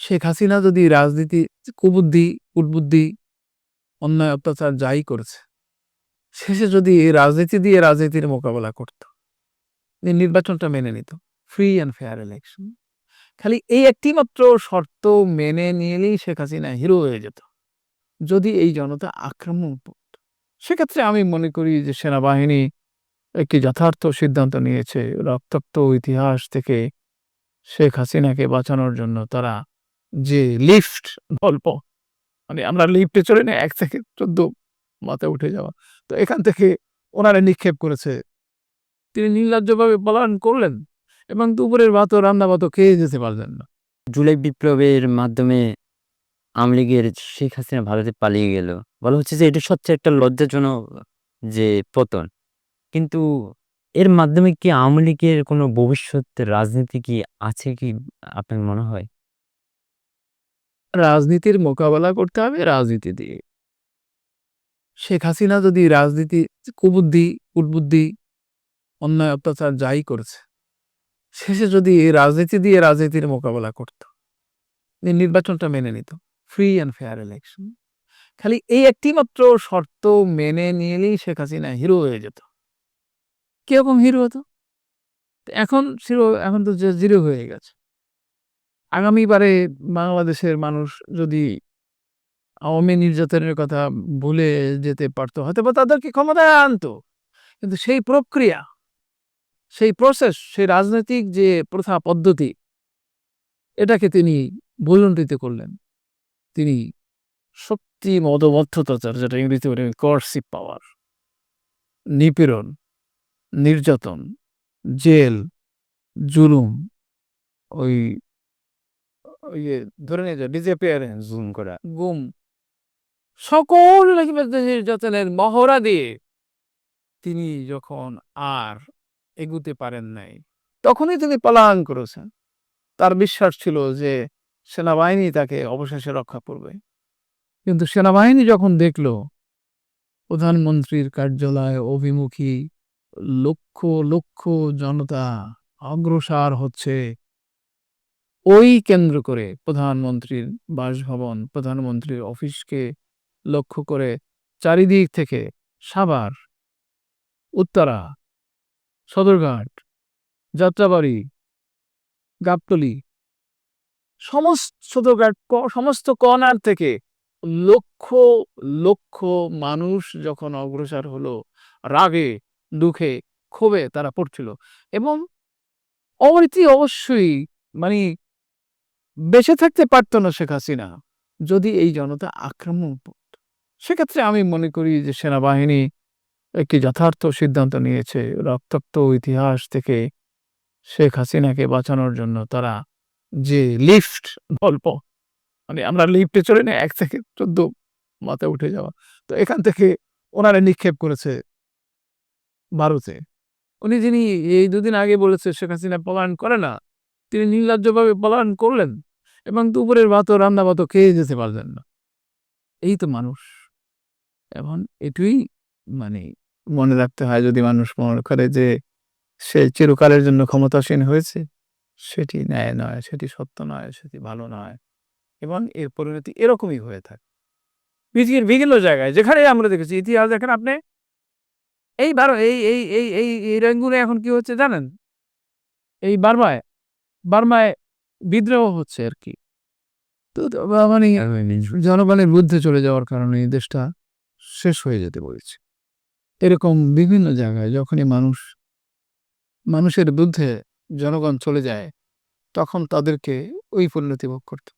শেখ হাসিনা যদি রাজনীতি, কুবুদ্ধি কুটবুদ্ধি অন্যায় অত্যাচার যাই করেছে, শেষে যদি রাজনীতি দিয়ে রাজনীতির মোকাবেলা করত নির্বাচনটা মেনে নিত ফ্রি অ্যান্ড ফেয়ার ইলেকশন খালি এই একটি মাত্র শর্ত মেনে নিলেই শেখ হাসিনা হিরো হয়ে যেত। যদি এই জনতা আক্রমণ করত, সেক্ষেত্রে আমি মনে করি যে সেনাবাহিনী একটি যথার্থ সিদ্ধান্ত নিয়েছে, রক্তাক্ত ইতিহাস থেকে শেখ হাসিনাকে বাঁচানোর জন্য তারা যে লিফট গল্প মানে আমরা লিফটে চলে না এক থেকে চোদ্দ মাথায় উঠে যাওয়া। তো এখান থেকে ওনারা নিক্ষেপ করেছে। তিনি নির্লজ্জভাবে পলায়ন করলেন এবং দুপুরের ভাতও, রান্না ভাতও খেয়ে যেতে পারলেন না। জুলাই বিপ্লবের মাধ্যমে আওয়ামী লীগের শেখ হাসিনা ভারতে পালিয়ে গেল। বলা হচ্ছে যে এটা সবচেয়ে একটা লজ্জাজনক যে পতন। কিন্তু এর মাধ্যমে কি আওয়ামী লীগের কোনো ভবিষ্যৎ রাজনীতি কি আছে কি আপনার মনে হয়? রাজনীতির মোকাবেলা করতে হবে, রাজনীতি দিয়ে। শেখ হাসিনা যদি রাজনীতি, কুবুদ্ধি কুটবুদ্ধি অন্যায়, অত্যাচার যাই করেছে, শেষে যদি রাজনীতি দিয়ে রাজনীতির মোকাবেলা করত নির্বাচনটা মেনে নিত ফ্রি অ্যান্ড ফেয়ার ইলেকশন খালি এই একটি মাত্র শর্ত মেনে নিলেই শেখ হাসিনা হিরো হয়ে যেত। কীরকম হিরো হতো? এখন জিরো এখন তো জিরো হয়ে গেছে। আগামীবারে বাংলাদেশের মানুষ যদি আওয়ামী নির্যাতনের কথা ভুলে যেতে পারতো হয়তো বা তাদেরকে ক্ষমতায় আনতো। কিন্তু সেই প্রক্রিয়া, সেই প্রসেস সেই রাজনৈতিক যে প্রথা পদ্ধতি, এটাকে তিনি ভুলণ্ঠিত করলেন। তিনি শক্তি মদবদ্ধতাচার যেটা ইংরেজিতে বলে কর্সিপ পাওয়ার নিপীড়ন, নির্যাতন, জেল, জুলুম, ওই ওই যে ধরে নিয়ে যায় ডিসঅ্যাপিয়ারেন্স জুম করা। গুম সকল নির্যাতনের মহড়া দিয়ে তিনি যখন আর এগুতে পারেন নাই, তখনই তিনি পলায়ন করেছেন। তার বিশ্বাস ছিল যে সেনাবাহিনী তাকে অবশেষে রক্ষা করবে। কিন্তু সেনাবাহিনী যখন দেখল, প্রধানমন্ত্রীর কার্যালয় অভিমুখী লক্ষ লক্ষ জনতা অগ্রসর হচ্ছে ওই কেন্দ্র করে প্রধানমন্ত্রীর বাসভবন, প্রধানমন্ত্রীর অফিসকে লক্ষ্য করে চারিদিক থেকে সাভার, উত্তরা, সদরঘাট, যাত্রাবাড়ি, গাবতলি, সমস্ত সদরঘাট সমস্ত কর্নার থেকে লক্ষ লক্ষ মানুষ যখন অগ্রসর হলো, রাগে, দুঃখে, ক্ষোভে তারা পড়ছিল এবং অমৃতি অবশ্যই মানে বেঁচে থাকতে পারতো না শেখ হাসিনা। যদি এই জনতা আক্রমণ করত। সেক্ষেত্রে আমি মনে করি যে সেনাবাহিনী একটি যথার্থ সিদ্ধান্ত নিয়েছে। রক্তাক্ত ইতিহাস থেকে শেখ হাসিনাকে বাঁচানোর জন্য তারা যে লিফট, গল্প মানে আমরা লিফটে চলে না এক থেকে চোদ্দ মাথায় উঠে যাওয়া, তো এখান থেকে ওনারা নিক্ষেপ করেছে ভারতে। উনি যিনি এই দুদিন আগে বলেছে, শেখ হাসিনা পলায়ন করে না, তিনি নির্লজ্জভাবে পলায়ন করলেন। এবং দুপুরের ভাতও রান্না ভাতও খেয়ে যেতে পারলেন না। এই তো মানুষ। এখন এটুই মানে মনে রাখতে হয় যদি মানুষ মনে করে যে সে চিরকালের জন্য ক্ষমতাসীন হয়েছে, সেটি ন্যায় নয়, সেটি সত্য নয়, সেটি ভালো নয় এবং এর পরিণতি এরকমই হয়ে থাকে। পৃথিবীর বিভিন্ন জায়গায় যেখানে আমরা দেখেছি ইতিহাস, দেখেন আপনি এই বারো, এই এই এই এই এই এখন কি হচ্ছে জানেন? এই বার্মায় বার্মায় বিদ্রোহ হচ্ছে আর কি। তো মানে জনগণের বুদ্ধে চলে যাওয়ার কারণে এই দেশটা শেষ হয়ে যেতে বলেছে। এরকম বিভিন্ন জায়গায় যখনই মানুষ মানুষের বুদ্ধে জনগণ চলে যায় তখন তাদেরকে ওই পরিণতি ভোগ করতে